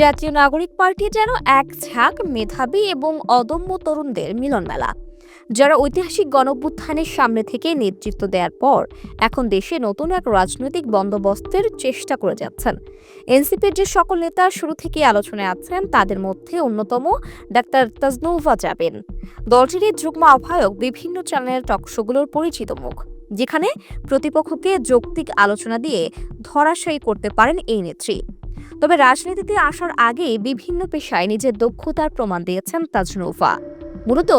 জাতীয় নাগরিক পার্টি যেন এক ঝাঁক মেধাবী এবং অদম্য তরুণদের মিলনমেলা। যারা ঐতিহাসিক গণভ্যুত্থানের সামনে থেকে নেতৃত্ব দেওয়ার পর এখন দেশে নতুন এক রাজনৈতিক বন্দোবস্তের চেষ্টা করে যাচ্ছেন। এনসিপির যে সকল নেতা শুরু থেকে আলোচনায় আছেন, তাদের মধ্যে অন্যতম ডাক্তার তাজনুভা যাবেন। দলটির যুগ্ম আহ্বায়ক বিভিন্ন চ্যানেলের টকশোগুলোর পরিচিত মুখ, যেখানে প্রতিপক্ষকে যৌক্তিক আলোচনা দিয়ে ধরাশায়ী করতে পারেন এই নেত্রী। তবে রাজনীতিতে আসার আগে বিভিন্ন পেশায় নিজের দক্ষতার প্রমাণ দিয়েছেন তাজনুফা মূলত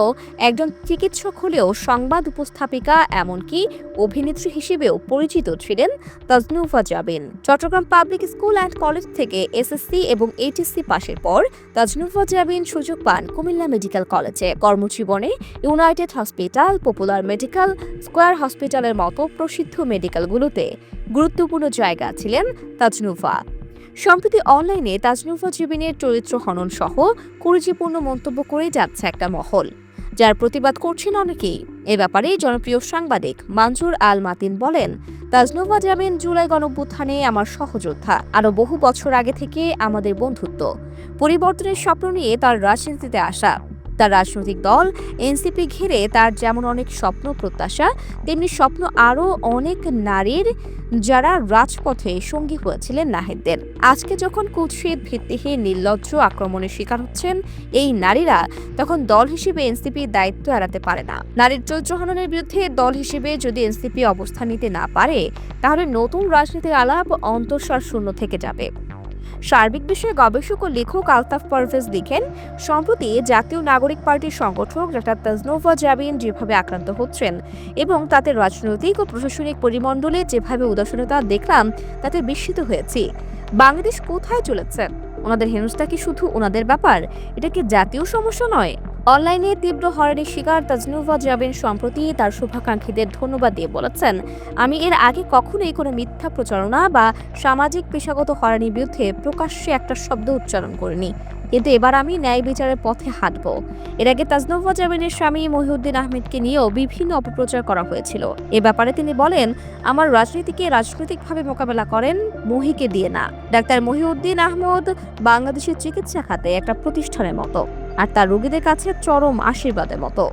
একজন চিকিৎসক হলেও সংবাদ উপস্থাপিকা, এমনকি অভিনেত্রী হিসেবেও পরিচিত ছিলেন Tajnufa Jabin. Chittagong public school and college থেকে এসএসসি এবং এইচএসসি পাশের পর তাজনুফা জাবিন সুযোগ পান কুমিল্লা মেডিকেল কলেজে। কর্মজীবনে united hospital, popular medical, square হসপিটালের মতো প্রসিদ্ধ মেডিকেলগুলোতে গুরুত্বপূর্ণ জায়গা ছিলেন তাজনুফা সম্প্রতি অনলাইনে তাজনুফা জীবনের চরিত্র হনন সহ কুরুচিপূর্ণ মন্তব্য করে যাচ্ছে একটা মহল। যার প্রতিবাদ করছেন অনেকেই। এ ব্যাপারে জনপ্রিয় সাংবাদিক মানজুর আল মাতিন বলেন তাজনুফা জামিন জুলাই গণভ্যুত্থানে আমার সহযোদ্ধা। আরও বহু বছর আগে থেকে আমাদের বন্ধুত্ব। পরিবর্তনের স্বপ্ন নিয়ে তার রাজনীতিতে আসা। তার রাজনৈতিক দল, এনসিপি ঘিরে তার যেমন অনেক স্বপ্ন প্রত্যাশা, তেমনি স্বপ্ন আরও অনেক নারীর যারা রাজপথে সঙ্গী হয়েছিলেন নাহিদদের। আজকে যখন কুৎসিত ভিত্তিহীন নির্লজ্জ আক্রমণের শিকার হচ্ছেন এই নারীরা, তখন দল হিসেবে এনসিপির দায়িত্ব এড়াতে পারে না। নারীর চরিত্রহননের বিরুদ্ধে দল হিসেবে যদি এনসিপি অবস্থান নিতে না পারে, তাহলে নতুন রাজনীতির আলাপ অন্তঃসার শূন্য থেকে যাবে। সার্বিক বিষয়ে গবেষক ও লেখক আলতাফ পারভেজ লিখেন, সম্প্রতি জাতীয় নাগরিক পার্টির সংগঠক ডাক্তার তাজনোভা জাবিন যেভাবে আক্রান্ত হচ্ছেন এবং তাতে রাজনৈতিক ও প্রশাসনিক পরিমণ্ডলে যেভাবে উদাসীনতা দেখলাম, তাতে বিস্মিত হয়েছি। বাংলাদেশ কোথায় চলেছে? ওনাদের হেনস্থা কি শুধু ওনাদের ব্যাপার? এটা কি জাতীয় সমস্যা নয়? অনলাইনে তীব্র হয়রানির শিকার তাজনুভা জাবিন সম্প্রতি তার শুভাকাঙ্ক্ষীদের ধন্যবাদ দিয়ে বলেছেন, আমি এর আগে কখনোই কোনো মিথ্যা প্রচারণা বা সামাজিক পেশাগত হয়রানির বিরুদ্ধে প্রকাশ্যে একটা শব্দ উচ্চারণ করিনি। কিন্তু এবার আমি ন্যায় বিচারের পথে হাঁটব। এর আগে তাজনুভা জামিনের স্বামী মহিউদ্দিন আহমেদকে নিয়েও বিভিন্ন অপপ্রচার করা হয়েছিল। এ ব্যাপারে তিনি বলেন, আমার রাজনীতিকে রাজনৈতিকভাবে মোকাবেলা করেন মহিকে দিয়ে না। ডাক্তার মহিউদ্দিন আহমদ বাংলাদেশের চিকিৎসা খাতে একটা প্রতিষ্ঠানের মতো। আর তার রোগীদের কাছে চরম আশীর্বাদের মতো।